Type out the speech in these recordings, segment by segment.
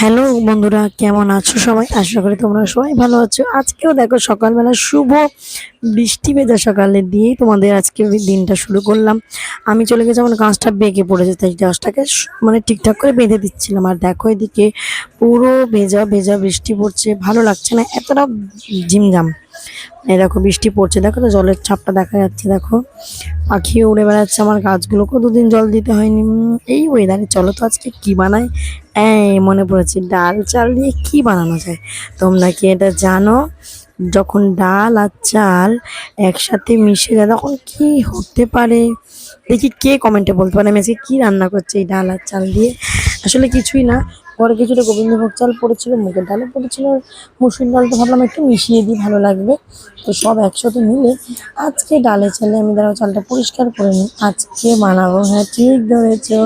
Hello বন্ধুরা, কেমন আছো সবাই? আশা করি তোমরা সবাই ভালো আছো। আজকেও দেখো সকালবেলা শুভ বৃষ্টি ভেজা সকালে দিয়েই তোমাদের আজকে দিনটা শুরু করলাম। আমি চলে গেছি, আমার গাছটা বেঁকে পড়েছে, তাই গাছটাকে মানে ঠিকঠাক করে বেঁধে দিচ্ছিলাম। আর দেখো এদিকে পুরো ভেজা ভেজা বৃষ্টি পড়ছে, ভালো লাগছে না, এতটা ঝিমঝাম এই দেখো বৃষ্টি পড়ছে, দেখো তো জলের ছাপটা দেখা যাচ্ছে, দেখো। পাখিও উড়ে বেড়াচ্ছে আমার গাছগুলোকেও দুদিন জল দিতে হয়নি? এই ওয়েদারে চলো তো আজকে কি বানাই? এই মনে পড়েছে, ডাল চাল দিয়ে কি বানানো যায়? তোমরা কি এটা জানো? যখন ডাল আর চাল একসাথে মিশে যায়, তখন কি হতে পারে? দেখি কে কমেন্টে বলতে পারে, আমি আজকে কী রান্না করছি এই ডাল আর চাল দিয়ে? আসলে কিছুই না পরে কিছুটা গোবিন্দভোগ চাল পড়েছিল, মুগের ডালও পড়েছিল মুসুর ডাল তো ভাবলাম একটু মিশিয়ে দিই, ভালো লাগবে। তো সব একসাথে মিলে আজকে ডালে চালে আমি দাঁড়াও চালটা পরিষ্কার করে নিই। আজকে বানাবো হ্যাঁ ঠিক ধরেছো।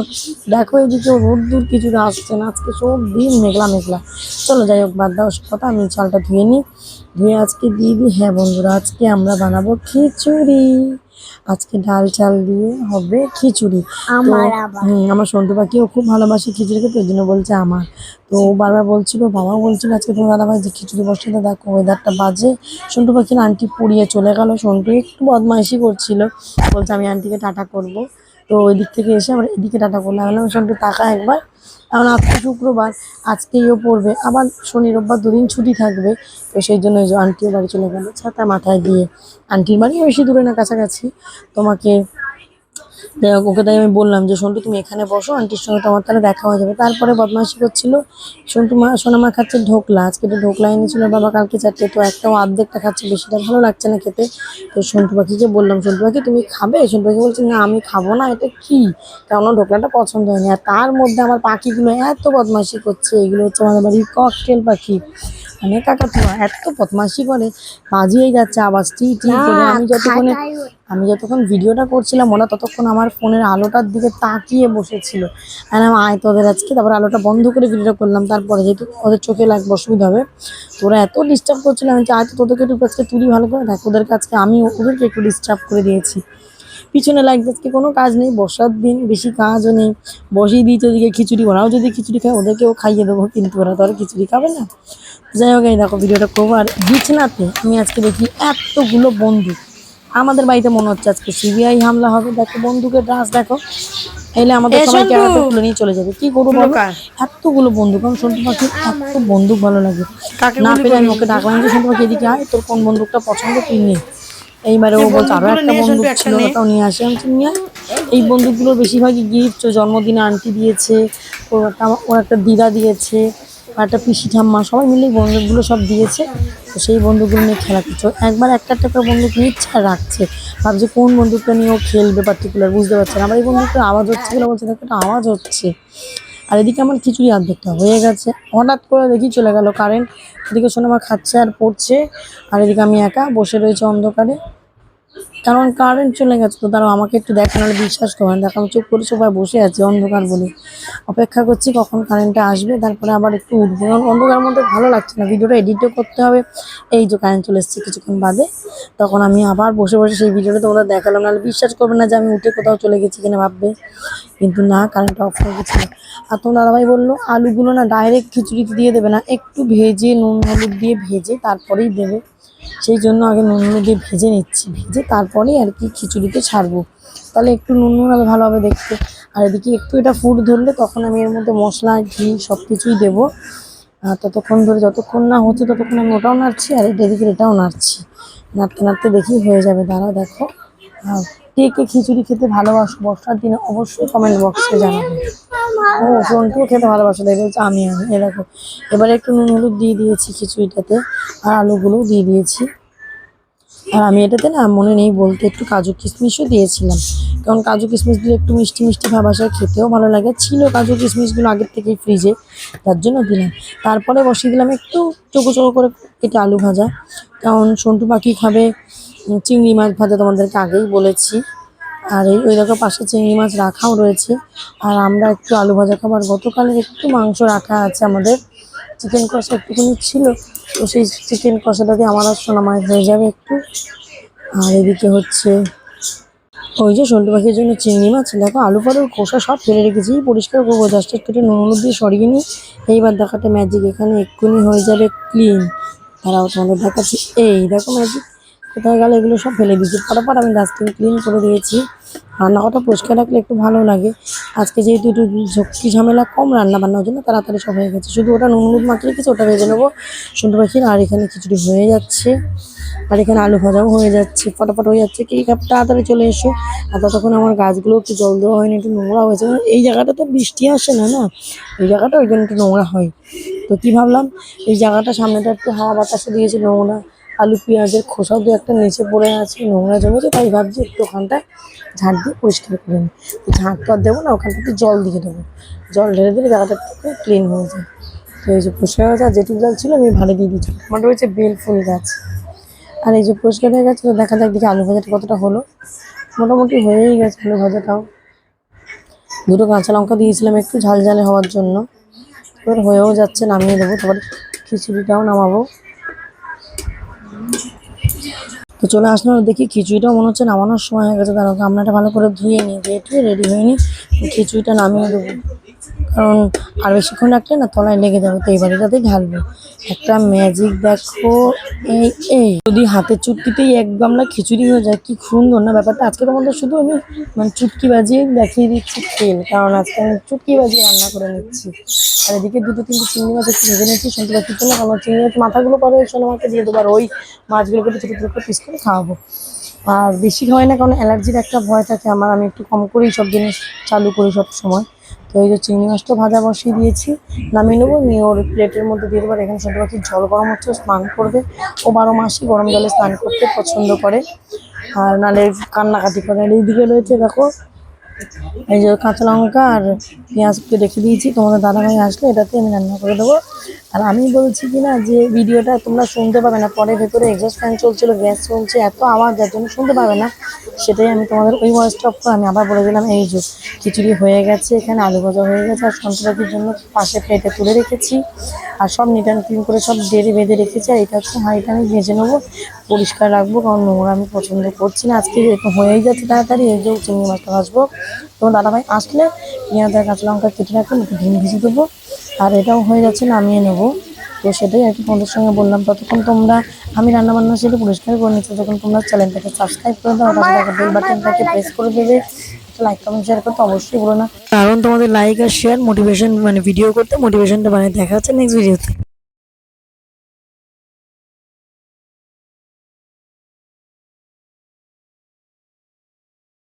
দেখো এদিকে রোদ্দুর কিছুটা আসছে না, আজকে সব দিন মেঘলা মেঘলা। চলো যাই হোক, বাদ দাও কথা, আমি চালটা ধুয়ে নিই। ধুয়ে আজকে দিয়ে দিই হ্যাঁ বন্ধুরা, আজকে আমরা বানাবো খিচুড়ি। আজকে ডাল চাল দিয়ে হবে খিচুড়ি। আমার সন্টু পাখিও খুব ভালোবাসে খিচুড়ি খেতে ওই জন্য বলছে আমার। তো ও বারবার বলছিল বাবাও বলছিল আজকে তোমার দাদা ভাই যে খিচুড়ি বসাতে দেখো ওয়েদারটা বাজে। সন্টু পাখির আন্টি পুড়িয়ে চলে গেল সন্টু একটু বদমাইশি করছিল। বলছে আমি আন্টিকে টাটা করব। তো ওই দিক থেকে এসে আমরা এদিকে টাটা করলাম। আমি সঙ্গে টাকা একবার। এখন আজকে শুক্রবার, আজকেইও পড়বে। আবার শনি, রোববার দুদিন ছুটি থাকবে। তো সেই জন্য আন্টিও বাড়ি চলে গেলো। ছাতা মাথায় দিয়ে আন্টির বাড়ি বেশি দূরে না, কাছাকাছি। তোমাকে যাই হোক, ওকে তাই আমি বললাম যে সন্টু তুমি এখানে বসো আন্টির সঙ্গে তোমার তাহলে দেখা হয়ে যাবে। তারপরে বদমাইশি করছিল। সন্টু মা সোনামা খাচ্ছে ঢোকলা। আজকে তো ঢোকলা এনেছিল বাবা কালকে চারটে তো একটাও অর্ধেকটা খাচ্ছে বেশিটা ভালো লাগছে না খেতে। তো সন্টু পাখিকে বললাম সন্টু পাখি তুমি খাবে? সন্টু পাখি বলছে না আমি খাব না এটা কি? কারণ ঢোকলাটা পছন্দ হয়নি। আর তার মধ্যে আমার পাখিগুলো এত বদমাইশি করছে এগুলো হচ্ছে আমাদের বাড়ির ককটেল পাখি। মানে কাকাতুয়া এত বদমাইশি করে বাজিয়েই যাচ্ছে আওয়াজ টি টি করে। আমি যতক্ষণে আমি যতক্ষণ ভিডিওটা করছিলাম, ওরা ততক্ষণ আমার ফোনের আলোটার দিকে তাকিয়ে বসেছিল। আমি আয়, তোদের আজকে তারপর আলোটা বন্ধ করে ভিডিওটা করলাম, তারপরে যেহেতু ওদের চোখে লাগবে অসুবিধা হবে, তো ওরা এত ডিস্টার্ব করছিল, আমি আয় তো তোদেরকে একটু আজকে তুলি ভালো করে। দেখ ওদের আজকে আমি ওদেরকে একটু ডিস্টার্ব করে দিয়েছি। পিছনে লাগছে আজকে কোনো কাজ নেই, বসার দিন বেশি কাজও নেই। বসিয়ে দিয়েছে ওদিকে খিচুড়ি, ওরাও যদি খিচুড়ি খায়, ওদেরকেও খাইয়ে দেবো, কিন্তু ওরা তো আর খিচুড়ি খাবে না। যাই হোক, এই দেখো, ভিডিওটা করব। আর বিছনাতে আমি আজকে দেখি এতগুলো বন্দুক। আমাদের বাড়িতে মনে হচ্ছে আজকে সিবিআই হামলা হবে। দেখো বন্দুকের রাস দেখো। এলে আমাদের এ সবাই সন্টু! তুলে নিয়ে চলে যাবে। কি করব বলো? এতগুলো বন্দুক আমার সন্টু পাখি এত বন্দুক ভালো লাগে। না পেলে আমি ওকে ডাকলাম যে সন্টু পাখি এদিকে আয় তোর কোন বন্দুকটা পছন্দ তুই নে। এইবারে ও বলছে আরও একটা বন্দুক ছিল ওটাও নিয়ে আসে। আমি নিয়ে। এই বন্দুকগুলো বেশিরভাগই গিফট জন্মদিনে আন্টি দিয়েছে ওর একটা দিদা দিয়েছে। একটা পিসি ঠাম্মা, সবাই মিলে এই বন্দুকগুলো সব দিয়েছে। তো সেই বন্দুকগুলো নিয়ে খেলা করছে। একবার একটা একটা করে বন্দুক নিচ্ছে আর রাখছে। ভাবছে কোন বন্দুকটা নিয়ে ও খেলবে পার্টিকুলার বুঝতে পারছে না। আবার এই বন্দুকটা আওয়াজ হচ্ছে বলে বলছে, দেখো, একটা আওয়াজ হচ্ছে। আর এদিকে আমার খিচুড়ি অর্ধেকটা হয়ে গেছে। হঠাৎ করে দেখি চলে গেল কারেন্ট এদিকে শোনো আমার খাচ্ছে আর পড়ছে। আর এদিকে আমি একা বসে রয়েছে অন্ধকারে। কারণ কারেন্ট চলে গেছে তো তারা আমাকে একটু দেখা নাহলে বিশ্বাস করেন দেখো, আমি চুপ করে সবাই বসে আছি, অন্ধকার বলে। অপেক্ষা করছি কখন কারেন্টটা আসবে, তারপরে আবার একটু উঠবো। কারণ অন্ধকার মধ্যে ভালো লাগছে না ভিডিওটা এডিটও করতে হবে। এই যে কারেন্ট চলে এসেছে কিছুক্ষণ বাদে, তখন আমি আবার বসে বসে সেই ভিডিওটা তোমাদের দেখালাম। নাহলে বিশ্বাস করবে না যে আমি উঠে কোথাও চলে গেছি কিনা ভাববে। কিন্তু না কারেন্টটা অফ হয়ে গেছিল আর তোমার দাদাভাই বলল, আলুগুলো না ডাইরেক্ট খিচুড়িতে দিয়ে দেবে না, একটু ভেজে নুন, হলুদ দিয়ে ভেজে তারপরেই দেবে। সেই জন্য আগে নুন দিয়ে ভেজে নিচ্ছি। ভেজে তারপরেই আর কি খিচুড়িতে ছাড়বো। তাহলে একটু নুন নুন আলো ভালো হবে দেখতে। আর এদিকে একটু এটা ফুট ধরলে তখন আমি এর মধ্যে মশলা, ঘি সব কিছুই দেবো। আর ততক্ষণ ধরে যতক্ষণ না হচ্ছে ততক্ষণ আমি ওটাও নাড়ছি, আর এটা এদিকে এটাও নাড়ছি। নাড়তে নাড়তে দেখি হয়ে যাবে। দাঁড়াও দেখো। আর কে কে খিচুড়ি খেতে ভালোবাসো, বর্ষার দিনে অবশ্যই কমেন্ট বক্সে জানাবে। ও সন্টুও খেতে ভালোবাসে দেখে বলছে আমি আমি। এরকম এবারে একটু নুন হলুদ দিয়ে দিয়েছি খিচুড়িটাতে, আর আলুগুলোও দিয়ে দিয়েছি। আর আমি এটাতে না, মনে নেই বলতে, একটু কাজু কিশমিশও দিয়েছিলাম। কারণ কাজু কিশমিশ দিলে একটু মিষ্টি মিষ্টি ভাব খেতেও ভালো লাগে। ছিল কাজু কিশমিশগুলো আগের থেকেই ফ্রিজে তার জন্য দিলাম। তারপরে বসিয়ে দিলাম একটু চোখো চোখো করে কেটে আলু ভাজা। কারণ সন্টু পাখি খাবে চিংড়ি মাছ ভাজা তোমাদেরকে আগেই বলেছি। আর এই ওই দেখো পাশে চিংড়ি মাছ রাখাও রয়েছে। আর আমরা একটু আলু ভাজা খাবার, গতকালের একটু মাংস রাখা আছে আমাদের। চিকেন কষা একটুখানি ছিল, তো সেই চিকেন কষাটা দিয়ে আমার আর সোনা মাছ হয়ে যাবে একটু। আর এদিকে হচ্ছে, ওই যে সল্টু পাখির জন্য চিংড়ি মাছ, দেখো আলু পরের খোসা সব ফেলে রেখেছি। পরিষ্কার করব জাস্ট একটু নুন হলুদ দিয়ে সরিয়ে নিই। এইবার দেখাতে ম্যাজিক এখানে এক্ষুনি হয়ে যাবে ক্লিন তারাও তোমাদের দেখাচ্ছি। এই দেখো ম্যাজিক কোথায় গেল এগুলো সব ফেলে দিয়েছি। ফটাফট আমি ডাস্টবিন ক্লিন করে দিয়েছি। রান্নাঘরটা পরিষ্কার রাখলে একটু ভালো লাগে। আজকে যেহেতু একটু ঝক্কি ঝামেলা, কম রান্না বান্নার জন্য তাড়াতাড়ি সব হয়ে গেছে। শুধু ওটা নুন হলুদ রেখেছি, ওটা ভেজে নেব। সন্টু পাখির আর এখানে খিচুড়ি হয়ে যাচ্ছে। আর এখানে আলু ভাজাও হয়ে যাচ্ছে। ফটাফট হয়ে যাচ্ছে। কি তাড়াতাড়ি চলে এসো। আর ততক্ষণ আমার গাছগুলো একটু জল দেওয়া হয়নি, একটু নোংরা হয়েছে। কারণ এই জায়গাটা তো বৃষ্টি আসে না না? এই জায়গাটা ওই জন্য একটু নোংরা হয়। তো কী ভাবলাম, এই জায়গাটা সামনেটা একটু হাওয়া বাতাসে দিয়েছে নোংরা। আলু, পেঁয়াজের খোসাও দু একটা নিচে পড়ে আছে, নোংরা জমেছে, তাই ভাবছি একটু ওখানটা ঝাঁট দিয়ে পরিষ্কার করে নিই। ঝাঁট তো আর দেবো না, ওখানটা একটু জল দিয়ে দেবো। জল ঢেলে দিলে জায়গাটা ক্লিন হয়ে যায়। তো এই যে পরিষ্কার হয়েছে আর যেটুকু জল ছিল আমি ভালো দিয়ে দিচ্ছি আমার রয়েছে বেল ফুল গাছ। আর এই যে পরিষ্কার হয়ে গেছে দেখা যাক দেখি আলু ভাজাটা কতটা হলো। মোটামুটি হয়েই গেছে আলু ভাজাটাও। দুটো কাঁচা লঙ্কা দিয়েছিলাম একটু ঝাল ঝালে হওয়ার জন্য। এবার হয়েও যাচ্ছে, নামিয়ে দেবো। তারপরে খিচুড়িটাও নামাবো। তো চলে আসলাম দেখি খিচুড়িটা মনে হচ্ছে নামানোর সময় হয়ে গেছে। কারণ আমরা ভালো করে ধুয়ে নিই যেহেতু রেডি হয়ে নিই। খিচুড়িটা নামিয়ে দেবো। কারণ আর বেশিক্ষণ রাখলে না তলায় লেগে যাবে, তো এই বাড়িটাতেই ঢালবো। একটা ম্যাজিক দেখো, এই এই। যদি হাতের চুটকিতেই এক গামলা খিচুড়ি হয়ে যায়, কি সুন্দর না ব্যাপারটা? আজকে তোমাদের শুধু আমি মানে চুটকি বাজিয়ে দেখিয়ে দিচ্ছি তেল, কারণ আজকে আমি চুটকি বাজিয়ে রান্না করে নিচ্ছি। আর এদিকে দুটো, তিনটে চিংড়ি মাছ একটু ভেজে নিচ্ছি শুনতে পাচ্ছি জন্য কারণ চিংড়ি মাছ মাথাগুলো পরে ওই সোনা মাকে দিয়ে দেবো, আর ওই মাছগুলোকে ছোটো ছোটো করে পিস করে খাওয়াবো। আর বেশি খাওয়াই না, কারণ অ্যালার্জির একটা ভয় থাকে, আমার, আমি একটু কম করেই সব জিনিস চালু করি সব সময়। তো এই যে চিংড়ি মাছটা ভাজা বসিয়ে দিয়েছি, নামিয়ে নেব, নিয়ে ওর প্লেটের মধ্যে দিয়ে দেবো, আর এখানে সন্ধ্যা পাখি জল গরম হচ্ছে স্নান করবে। ও বারো মাসই গরম জলে স্নান করতে পছন্দ করে। আর নালে কান্নাকাটি করে। আর এইদিকে রয়েছে, দেখো, এই যে কাঁচা লঙ্কা আর পেঁয়াজকে রেখে দিয়েছি। তোমাদের দাদাভাই আসলে এটাতে আমি রান্না করে দেবো। আর আমি বলছি কি না, যে ভিডিওটা তোমরা শুনতে পাবে না। পরে ভেতরে এক্সস্ট ফ্যান চলছিল গ্যাস চলছে, এত আওয়াজ, যার জন্য শুনতে পাবে না। সেটাই আমি তোমাদের ওই ভয়েসটা অফ আমি আবার বলে দিলাম, এই যে খিচুড়ি হয়ে গেছে, এখানে আলু ভাজা হয়ে গেছে, আর সন্ত্রাসের জন্য পাশে প্লেটে তুলে রেখেছি। আর সব নিট অ্যান্ড ক্লিন করে সব ডেরে বেঁধে রেখেছি, আর এটা হচ্ছে হাঁড়িটা আমি ভেজে নেব, পরিষ্কার রাখব, কারণ নোংরা আমি পছন্দ করছি না। আজকে একটু হয়েই যাচ্ছে তাড়াতাড়ি, এই যে চিংড়ি মাছটা ভাজবো। তোমার দাদাভাই আসলে পেঁয়াজ আর কাঁচা লঙ্কা কেটে রাখবেন একটু ডিম ভেজে দেবো। আর এটাও হয়ে যাচ্ছে নামিয়ে নেব। তো সেটাই আর কি তোমাদের সঙ্গে বললাম, ততক্ষণ তোমরা, আমি রান্নাবান্না সেটা পরিষ্কার করে নিচ্ছি, যখন তোমরা চ্যানেলটাকে সাবস্ক্রাইব করে দাও বেল বাটনটাকে প্রেস করে দেবে। লাইক কমেন্ট শেয়ার করতে অবশ্যই বলো না। কারণ তোমাদের লাইক আর শেয়ার মোটিভেশন মানে ভিডিও করতে মোটিভেশনটা বানিয়ে দেখা যাচ্ছে নেক্সট ভিডিওতে